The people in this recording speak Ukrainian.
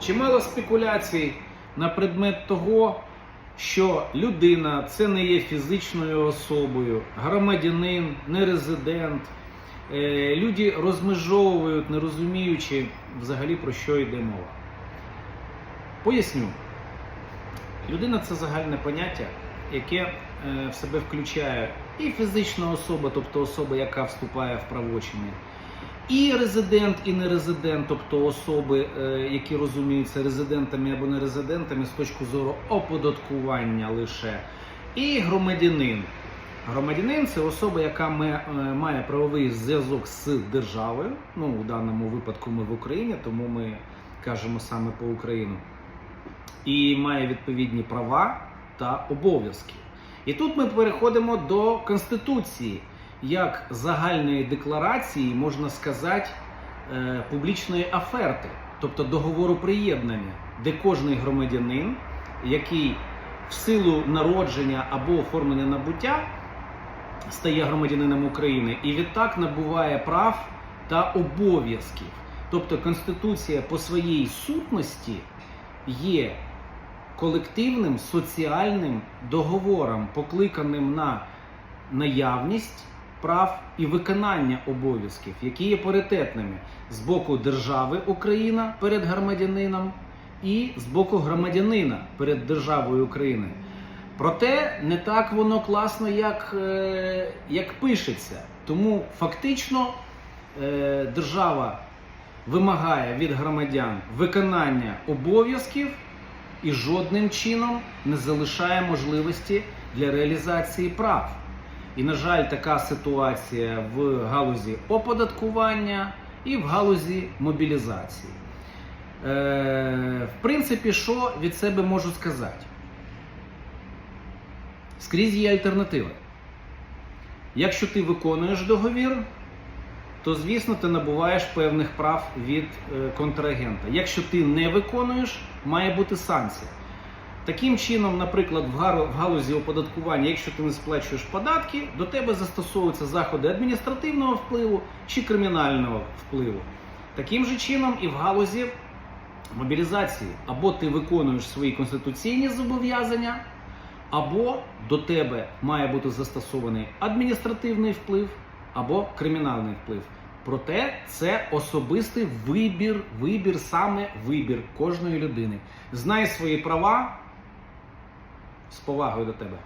чимало спекуляцій на предмет того, що людина це не є фізичною особою, громадянин, не резидент. Е, Люди розмежовують, не розуміючи взагалі про що йде мова. Поясню. Людина це загальне поняття, яке е, в себе включає і фізична особа, тобто особа, яка вступає в правочини, і резидент, і нерезидент, тобто особи, е, які розуміються резидентами або нерезидентами з точки зору оподаткування лише, і громадянин. Громадянин це особа, яка е, має правовий зв'язок з державою. Ну, у даному випадку ми в Україні, тому ми кажемо саме по Україну і має відповідні права та обов'язки. І тут ми переходимо до Конституції, як загальної декларації, можна сказати, е, публічної оферти, тобто договору приєднання, де кожний громадянин, який в силу народження або оформлення набуття стає громадянином України і відтак набуває прав та обов'язків. Тобто Конституція по своїй сутності є колективним соціальним договором, покликаним на наявність прав і виконання обов'язків, які є паритетними з боку держави Україна перед громадянином і з боку громадянина перед державою України. Проте не так воно класно, як, е, як пишеться. Тому фактично е, держава вимагає від громадян виконання обов'язків і жодним чином не залишає можливості для реалізації прав. І, на жаль, така ситуація в галузі оподаткування і в галузі мобілізації. Е, в принципі, що від себе можу сказати? Скрізь є альтернатива. Якщо ти виконуєш договір, то звісно ти набуваєш певних прав від е, контрагента. Якщо ти не виконуєш, має бути санкція. Таким чином, наприклад, в галузі оподаткування, якщо ти не сплачуєш податки, до тебе застосовуються заходи адміністративного впливу чи кримінального впливу. Таким же чином і в галузі мобілізації або ти виконуєш свої конституційні зобов'язання, або до тебе має бути застосований адміністративний вплив або кримінальний вплив. Проте це особистий вибір, вибір, саме вибір кожної людини. Знай свої права з повагою до тебе.